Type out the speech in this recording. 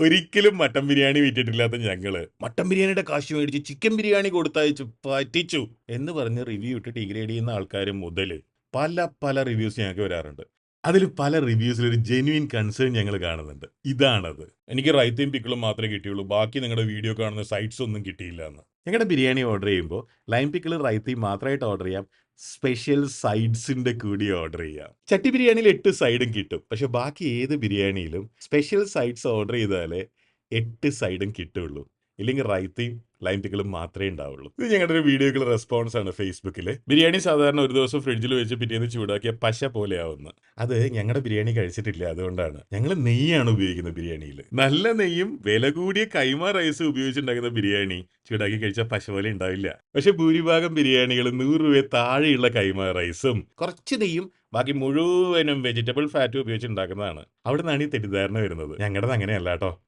ഒരിക്കലും മട്ടൻ ബിരിയാണി വിറ്റിട്ടില്ലാത്ത ഞങ്ങൾ. മട്ടൻ ബിരിയാണിയുടെ കാശ് മേടിച്ച് ചിക്കൻ ബിരിയാണി കൊടുത്തയച്ചു പറ്റിച്ചു എന്ന് പറഞ്ഞ് റിവ്യൂ ഇട്ട് ഡിഗ്രേഡ് ചെയ്യുന്ന ആൾക്കാർ മുതൽ പല പല റിവ്യൂസ് ഞങ്ങൾക്ക് വരാറുണ്ട്. അതിൽ പല റിവ്യൂസിൽ ഒരു ജെന്യൂൻ കൺസേൺ ഞങ്ങൾ കാണുന്നുണ്ട്. ഇതാണത്. എനിക്ക് റൈത്തയും പിക്കിളും മാത്രമേ കിട്ടിയുള്ളൂ. ബാക്കി നിങ്ങളുടെ വീഡിയോ കാണുന്ന സൈറ്റ്സ് ഒന്നും കിട്ടിയില്ല എന്ന്. ഞങ്ങളുടെ ബിരിയാണി ഓർഡർ ചെയ്യുമ്പോൾ ലൈം പിക്കിൾ റൈത്തയും മാത്രമായിട്ട് ഓർഡർ ചെയ്യാം. സ്പെഷ്യൽ സൈഡ്സിന്റെ കൂടി ഓർഡർ ചെയ്യാം ചട്ടി ബിരിയാണിയിൽ എട്ട് സൈഡും കിട്ടും. പക്ഷെ ബാക്കി ഏത് ബിരിയാണിയിലും സ്പെഷ്യൽ സൈഡ്സ് ഓർഡർ ചെയ്താലേ എട്ട് സൈഡും കിട്ടുള്ളൂ. ഇല്ലെങ്കിൽ റൈത്തയും ലൈം ടിക്കലും മാത്രമേ ഉണ്ടാവുള്ളൂ. ഇത് ഞങ്ങളുടെ ഒരു വീഡിയോക്കുള്ള റെസ്പോൺസ് ആണ് ഫേസ്ബുക്കിൽ ബിരിയാണി സാധാരണ ഒരു ദിവസം ഫ്രിഡ്ജിൽ വെച്ച് പിറ്റേന്ന് ചൂടാക്കിയ പശ പോലെയാവുന്ന അത് ഞങ്ങളുടെ ബിരിയാണി കഴിച്ചിട്ടില്ല അതുകൊണ്ടാണ്. ഞങ്ങൾ നെയ്യാണ് ഉപയോഗിക്കുന്നത് ബിരിയാണിയിൽ നല്ല നെയ്യും വില കൂടിയ കൈമ റൈസ് ഉപയോഗിച്ചുണ്ടാക്കുന്ന ബിരിയാണി ചൂടാക്കി കഴിച്ചാൽ പശ പോലെ ഉണ്ടാവില്ല. പക്ഷെ ഭൂരിഭാഗം ബിരിയാണികൾ നൂറ് രൂപ താഴെയുള്ള കൈമ റൈസും കുറച്ച് നെയ്യും ബാക്കി മുഴുവനും വെജിറ്റബിൾ ഫാറ്റും ഉപയോഗിച്ച് ഉണ്ടാക്കുന്നതാണ്. അവിടെ നിന്നാണ് ഈ തെറ്റിദ്ധാരണ വരുന്നത്. ഞങ്ങളുടെ അങ്ങനെയല്ല കേട്ടോ